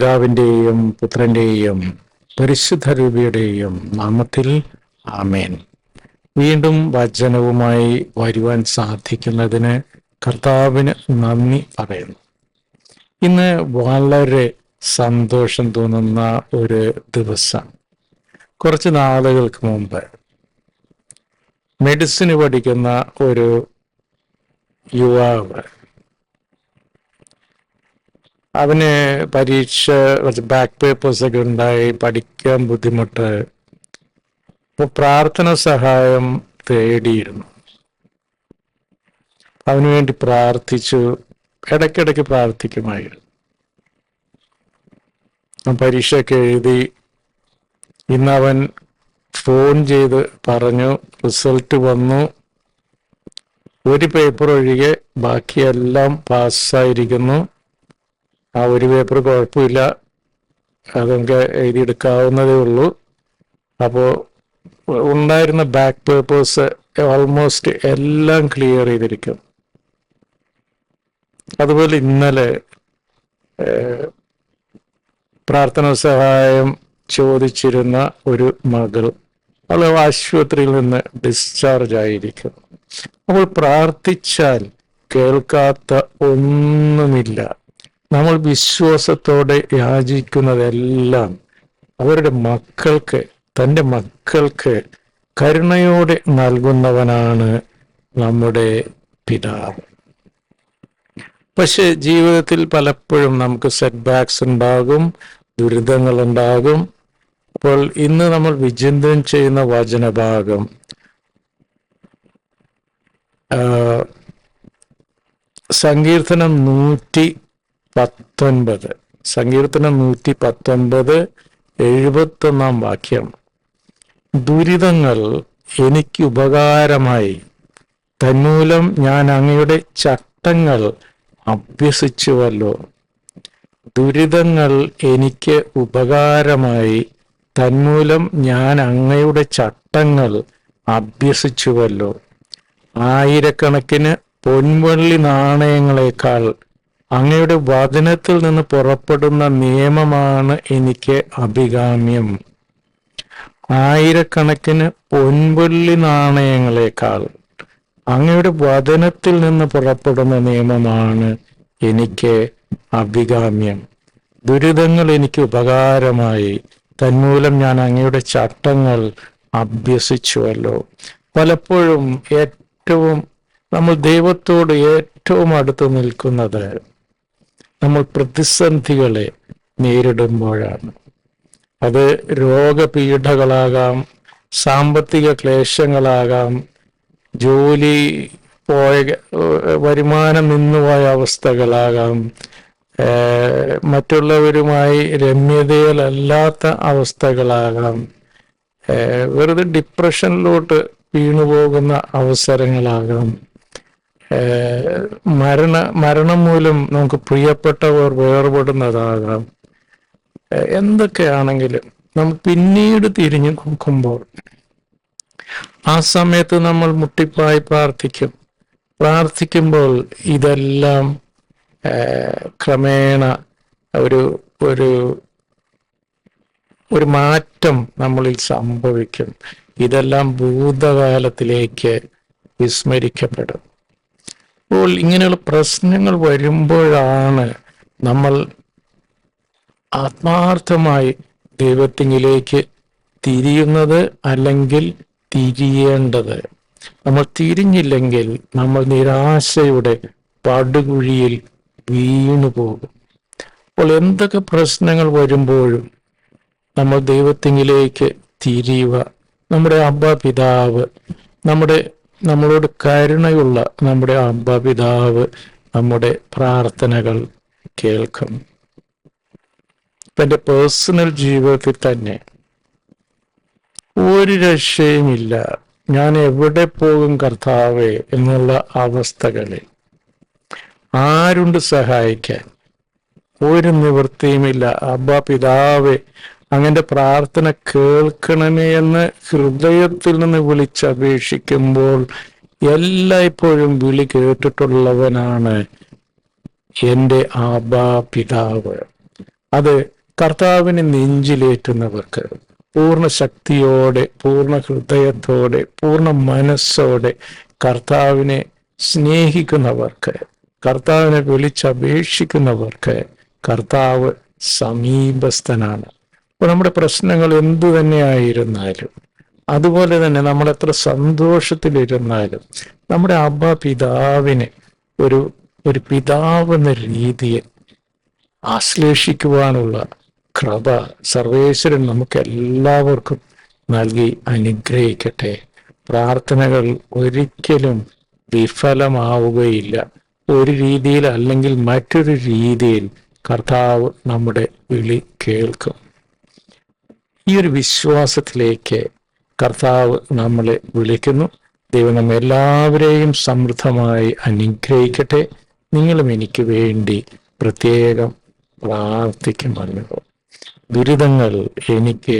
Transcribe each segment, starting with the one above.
പിതാവിന്റെയും പുത്രന്റെയും പരിശുദ്ധ രൂപിയുടെയും നാമത്തിൽ ആമേൻ. വീണ്ടും വചനവുമായി വരുവാൻ സാധിക്കുന്നതിന് കർത്താവിന് നന്ദി പറയുന്നു. ഇന്ന് വളരെ സന്തോഷം തോന്നുന്ന ഒരു ദിവസം. കുറച്ച് നാളുകൾക്ക് മുമ്പ് മെഡിസിന് പഠിക്കുന്ന ഒരു യുവാവ് അവന് പരീക്ഷ കുറച്ച് ബാക്ക് പേപ്പേഴ്സ് ഒക്കെ ഉണ്ടായി പഠിക്കാൻ ബുദ്ധിമുട്ട്. അപ്പൊ പ്രാർത്ഥന സഹായം തേടിയിരുന്നു. അവന് വേണ്ടി പ്രാർത്ഥിച്ചു. ഇടയ്ക്കിടയ്ക്ക് പ്രാർത്ഥിക്കുമായിരുന്നു. പരീക്ഷയൊക്കെ എഴുതി ഇന്ന് അവൻ ഫോൺ ചെയ്ത് പറഞ്ഞു റിസൾട്ട് വന്നു. ഒരു പേപ്പർ ഒഴികെ ബാക്കിയെല്ലാം പാസ്സായിരിക്കുന്നു ആ ഒരു പേപ്പർ കുഴപ്പമില്ല. അത് നമുക്ക് എഴുതിയെടുക്കാവുന്നതേ ഉള്ളൂ. അപ്പോൾ ഉണ്ടായിരുന്ന ബാക്ക് പേപ്പേഴ്സ് ഓൾമോസ്റ്റ് എല്ലാം ക്ലിയർ ചെയ്തിരിക്കും. അതുപോലെ ഇന്നലെ പ്രാർത്ഥന സഹായം ചോദിച്ചിരുന്ന ഒരു മകൾ അവൾ ആശുപത്രിയിൽ നിന്ന് ഡിസ്ചാർജ് ആയിരിക്കും. അപ്പോൾ പ്രാർത്ഥിച്ചാൽ കേൾക്കാത്ത ഒന്നുമില്ല. നമ്മൾ വിശ്വാസത്തോടെ യാചിക്കുന്നതെല്ലാം അവരുടെ മക്കൾക്ക് തന്റെ മക്കൾക്ക് കരുണയോടെ നൽകുന്നവനാണ് നമ്മുടെ പിതാവ്. പക്ഷെ ജീവിതത്തിൽ പലപ്പോഴും നമുക്ക് സെറ്റ് ബാക്സ് ഉണ്ടാകും ദുരിതങ്ങൾ ഉണ്ടാകും അപ്പോൾ ഇന്ന് നമ്മൾ വിചിന്തനം ചെയ്യുന്ന വചനഭാഗം സങ്കീർത്തനം നൂറ്റി പത്തൊൻപത്. സങ്കീർത്തനം നൂറ്റി പത്തൊൻപത് എഴുപത്തൊന്നാം വാക്യം. ദുരിതങ്ങൾ എനിക്ക് ഉപകാരമായി. തന്മൂലം ഞാൻ അങ്ങയുടെ ചട്ടങ്ങൾ അഭ്യസിച്ചുവല്ലോ. ദുരിതങ്ങൾ എനിക്ക് ഉപകാരമായി. തന്മൂലം ഞാൻ അങ്ങയുടെ ചട്ടങ്ങൾ അഭ്യസിച്ചുവല്ലോ. ആയിരക്കണക്കിന് പൊൻവള്ളി നാണയങ്ങളെക്കാൾ അങ്ങയുടെ വചനത്തിൽ നിന്ന് പുറപ്പെടുന്ന നിയമമാണ് എനിക്ക് അഭികാമ്യം. ആയിരക്കണക്കിന് പൊൻപുല്ലി നാണയങ്ങളെക്കാൾ അങ്ങയുടെ വചനത്തിൽ നിന്ന് പുറപ്പെടുന്ന നിയമമാണ് എനിക്ക് അഭികാമ്യം. ദുരിതങ്ങൾ എനിക്ക് ഉപകാരമായി. തന്മൂലം ഞാൻ അങ്ങയുടെ ചട്ടങ്ങൾ അഭ്യസിച്ചുവല്ലോ. പലപ്പോഴും ഏറ്റവും നമ്മൾ ദൈവത്തോട് ഏറ്റവും അടുത്ത് നിൽക്കുന്നത് നമ്മൾ പ്രതിസന്ധികളെ നേരിടുമ്പോഴാണ്. അത് രോഗപീഠകളാകാം സാമ്പത്തിക ക്ലേശങ്ങളാകാം ജോലി പോയ വരുമാനം നിന്നുപോയ അവസ്ഥകളാകാം മറ്റുള്ളവരുമായി രമ്യതയിലല്ലാത്ത അവസ്ഥകളാകാം വെറുതെ ഡിപ്രഷനിലോട്ട് വീണുപോകുന്ന അവസരങ്ങളാകാം. മരണ മരണം മൂലം നമുക്ക് പ്രിയപ്പെട്ടവർ വേർപെടുന്നതാകാം. എന്തൊക്കെയാണെങ്കിലും നമ്മൾ പിന്നീട് തിരിഞ്ഞു നോക്കുമ്പോൾ ആ സമയത്ത് നമ്മൾ മുട്ടിപ്പായി പ്രാർത്ഥിക്കും. പ്രാർത്ഥിക്കുമ്പോൾ ഇതെല്ലാം ക്രമേണ ഒരു ഒരു ഒരു മാറ്റം നമ്മളിൽ സംഭവിക്കും. ഇതെല്ലാം ഭൂതകാലത്തിലേക്ക് വിസ്മരിക്കപ്പെടും. അപ്പോൾ ഇങ്ങനെയുള്ള പ്രശ്നങ്ങൾ വരുമ്പോഴാണ് നമ്മൾ ആത്മാർത്ഥമായി ദൈവത്തിങ്കിലേക്ക് തിരിയുന്നത് അല്ലെങ്കിൽ തിരിയേണ്ടത്. നമ്മൾ തിരിഞ്ഞില്ലെങ്കിൽ നമ്മൾ നിരാശയുടെ പടുകുഴിയിൽ വീണു പോകും. അപ്പോൾ എന്തൊക്കെ പ്രശ്നങ്ങൾ വരുമ്പോഴും നമ്മൾ ദൈവത്തിങ്കിലേക്ക് തിരിയുക. നമ്മുടെ അബ്ബ പിതാവ് നമ്മുടെ നമ്മളോട് കരുണയുള്ള നമ്മുടെ അമ്പപിതാവ് നമ്മുടെ പ്രാർത്ഥനകൾ കേൾക്കും. തന്റെ പേഴ്സണൽ ജീവിതത്തിൽ തന്നെ ഒരു രക്ഷയുമില്ല. ഞാൻ എവിടെ പോകും കർത്താവേ എന്നുള്ള അവസ്ഥകളിൽ ആരുണ്ട് സഹായിക്കാൻ? ഒരു നിവൃത്തിയുമില്ല. അബ്ബ പിതാവേ അങ്ങന്റെ പ്രാർത്ഥന കേൾക്കണമേ എന്ന് ഹൃദയത്തിൽ നിന്ന് വിളിച്ചപേക്ഷിക്കുമ്പോൾ എല്ലായ്പ്പോഴും വിളി കേട്ടിട്ടുള്ളവനാണ് എന്റെ ആബാ പിതാവ്. അത് കർത്താവിനെ നെഞ്ചിലേറ്റുന്നവർക്ക് പൂർണ ശക്തിയോടെ പൂർണ ഹൃദയത്തോടെ പൂർണ മനസ്സോടെ കർത്താവിനെ സ്നേഹിക്കുന്നവർക്ക് കർത്താവിനെ വിളിച്ചപേക്ഷിക്കുന്നവർക്ക് കർത്താവ് സമീപസ്ഥനാണ്. അപ്പോൾ നമ്മുടെ പ്രശ്നങ്ങൾ എന്തു തന്നെയായിരുന്നാലും അതുപോലെ തന്നെ നമ്മൾ എത്ര സന്തോഷത്തിലിരുന്നാലും നമ്മുടെ അബ്ബ പിതാവിനെ ഒരു ഒരു പിതാവ് എന്ന രീതിയിൽ ആശ്ലേഷിക്കുവാനുള്ള കൃപ സർവേശ്വരൻ നമുക്ക് എല്ലാവർക്കും നൽകി അനുഗ്രഹിക്കട്ടെ. പ്രാർത്ഥനകൾ ഒരിക്കലും വിഫലമാവുകയില്ല. ഒരു രീതിയിൽ അല്ലെങ്കിൽ മറ്റൊരു രീതിയിൽ കർത്താവ് നമ്മുടെ വിളി കേൾക്കും. ഈ ഒരു വിശ്വാസത്തിലേക്ക് കർത്താവ് നമ്മളെ വിളിക്കുന്നു. ദൈവം നമ്മെ എല്ലാവരെയും സമൃദ്ധമായി അനുഗ്രഹിക്കട്ടെ. നിങ്ങളും എനിക്ക് വേണ്ടി പ്രത്യേകം പ്രാർത്ഥിക്കുമല്ലോ ദുരിതങ്ങൾ എനിക്ക്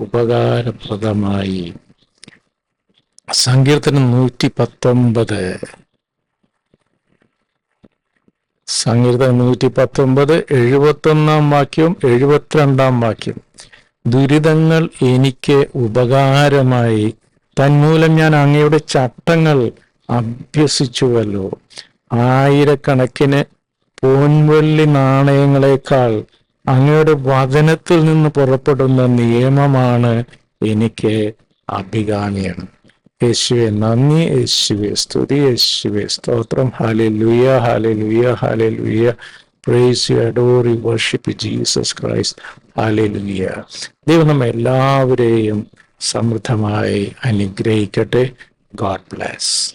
ഉപകാരപ്രദമായി. സങ്കീർത്തനം നൂറ്റി പത്തൊമ്പത് സങ്കീർത്തനം നൂറ്റി പത്തൊമ്പത് എഴുപത്തൊന്നാം വാക്യവും എഴുപത്തിരണ്ടാം വാക്യം ദുരിതങ്ങൾ എനിക്ക് ഉപകാരമായി. തന്മൂലം ഞാൻ അങ്ങയുടെ ചട്ടങ്ങൾ അഭ്യസിച്ചുവല്ലോ. ആയിരക്കണക്കിന് പോൻവെള്ളി നാണയങ്ങളെക്കാൾ അങ്ങയുടെ വചനത്തിൽ നിന്ന് പുറപ്പെടുന്ന നിയമമാണ് എനിക്ക് അഭികാമ്യം. യേശുവെ നന്ദി. യേശുവെ സ്തുതി. യേശുവെ സ്തോത്രം. ഹാലെ ലുയ hallelujah hallelujah praise you adore you worship Jesus Christ alleluia ദൈവം നമ്മ എല്ലാവരെയും സമൃദ്ധമായി അനുഗ്രഹിക്കട്ടെ. God bless